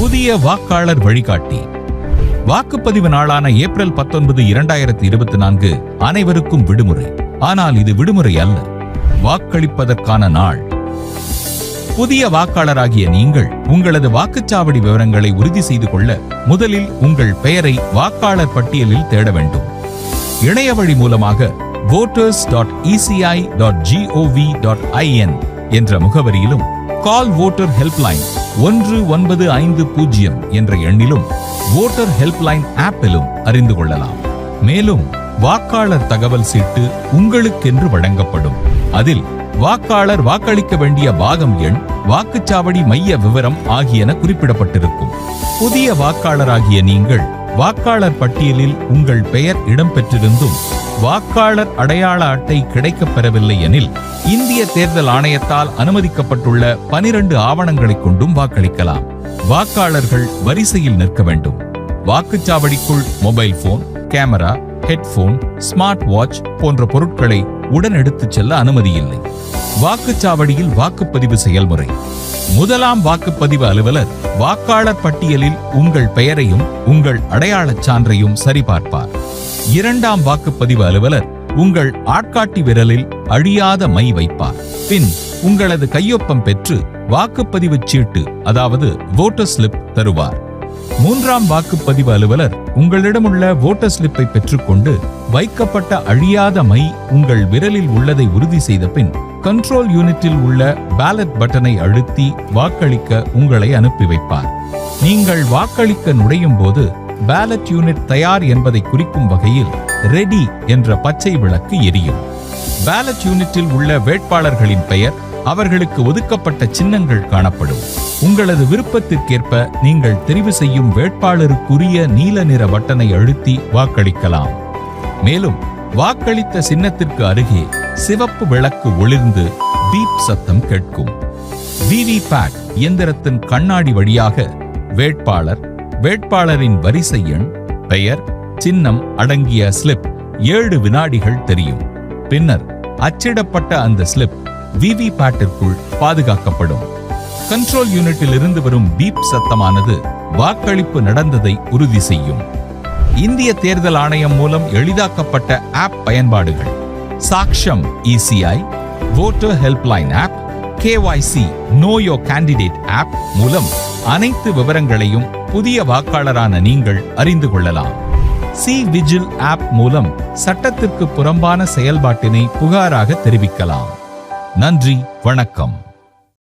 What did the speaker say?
புதிய வாக்காளர் வழிகாட்டி. வாக்குப்பதிவு நாளான ஏப்ரல் பத்தொன்பது இரண்டாயிரத்தி இருபத்தி நான்கு அனைவருக்கும் விடுமுறை. ஆனால் இது விடுமுறை அல்ல. வாக்களிப்பதற்கான நாள். புதிய வாக்காளராகிய நீங்கள் உங்களது வாக்குச்சாவடி விவரங்களை உறுதி செய்து கொள்ள முதலில் உங்கள் பெயரை வாக்காளர் பட்டியலில் தேட வேண்டும். இணைய வழி மூலமாக voters.eci.gov.in டாட் டாட் டாட் என்ற முகவரியிலும் கால் வோட்டர் ஹெல்ப்லைன் ஒன்று ஒன்பது ஐந்து பூஜ்ஜியம் என்ற எண்ணிலும் ஓட்டர் ஹெல்ப்லைன் ஆப்பிலும் அறிந்து கொள்ளலாம். மேலும் வாக்காளர் தகவல் சீட்டு உங்களுக்கென்று வழங்கப்படும். அதில் வாக்காளர் வாக்களிக்க வேண்டிய பாகம் எண் வாக்குச்சாவடி மைய விவரம் ஆகியன குறிப்பிடப்பட்டிருக்கும். புதிய வாக்காளராகிய நீங்கள் வாக்காளர் பட்டியலில் உங்கள் பெயர் இடம்பெற்றிருந்தும் வாக்காளர் அடையாள அட்டை கிடைக்கப்பெறவில்லை எனில் இந்திய தேர்தல் ஆணையத்தால் அனுமதிக்கப்பட்டுள்ள பனிரெண்டு ஆவணங்களைக் கொண்டும் வாக்களிக்கலாம். வாக்காளர்கள் வரிசையில் நிற்க வேண்டும். வாக்குச்சாவடிக்குள் mobile phone camera headphone smart watch போன்ற பொருட்களை உடன் எடுத்துச் செல்ல அனுமதி இல்லை. வாக்குச்சாவடியில் வாக்குப்பதிவு செயல்முறை. முதலாம் வாக்குப்பதிவு அலுவலர் வாக்காளர் பட்டியலில் உங்கள் பெயரையும் உங்கள் அடையாளச் சான்றையும் சரிபார்ப்பார். இரண்டாம் வாக்குப்பதிவு அலுவலர் உங்கள் ஆட்காட்டி விரலில் அழியாத மை வைப்பார். பின் உங்களது கையொப்பம் பெற்று வாக்குப்பதிவு சீட்டு அதாவது ஓட்டர் ஸ்லிப் தருவார். மூன்றாம் வாக்குப்பதிவு அலுவலர் உங்களிடமுள்ள வோட்டர் ஸ்லிப்பை பெற்றுக்கொண்டு வைக்கப்பட்ட அழியாத மை உங்கள் விரலில் உள்ளதை உறுதி செய்த பின் கண்ட்ரோல் யூனிட்டில் உள்ள பேலட் பட்டனை அழுத்தி வாக்களிக்க உங்களை அனுப்பி வைப்பார். நீங்கள் வாக்களிக்க நுழையும் போது பேலட் யூனிட் தயார் என்பதை குறிக்கும் வகையில் ரெடி என்ற பச்சை விளக்கு எரியும். பேலட் யூனிட்டில் உள்ள வேட்பாளர்களின் பெயர் அவர்களுக்கு ஒதுக்கப்பட்ட சின்னங்கள் காணப்படும். உங்களது விருப்பத்திற்கேற்ப நீங்கள் தெரிவு செய்யும் வேட்பாளருக்குரிய நீல நிற பட்டனை அழுத்தி வாக்களிக்கலாம். மேலும் வாக்களித்த சின்னத்திற்கு அருகே சிவப்பு விளக்கு ஒளிர்ந்து பீப் சத்தம் கேட்கும். விவிபேட் இயந்திரத்தின் கண்ணாடி வழியாக வேட்பாளர் வேட்பாளரின் வரிசை எண் பெயர் சின்னம் அடங்கிய ஸ்லிப் ஏழு வினாடிகள் தெரியும். பின்னர் அச்சிடப்பட்ட அந்த ஸ்லிப் விவிபேட்டிற்குள் பாதுகாக்கப்படும். கண்ட்ரோல் யூனிட்டில் இருந்து வரும் பீப் சத்தமானது வாக்களிப்பு நடந்ததை உறுதி செய்யும். இந்திய தேர்தல் ஆணையம் மூலம் எளிதாக்கப்பட்ட ஆப் பயன்பாடுகள். Saksham ECI voter helpline app KYC know your candidate app மூலம் அனைத்து விவரங்களையும் புதிய வாக்காளரான நீங்கள் அறிந்து கொள்ளலாம். சி விஜில் ஆப் மூலம் சட்டத்திற்கு புறம்பான செயல்பாட்டினை புகாராக தெரிவிக்கலாம். நன்றி வணக்கம்.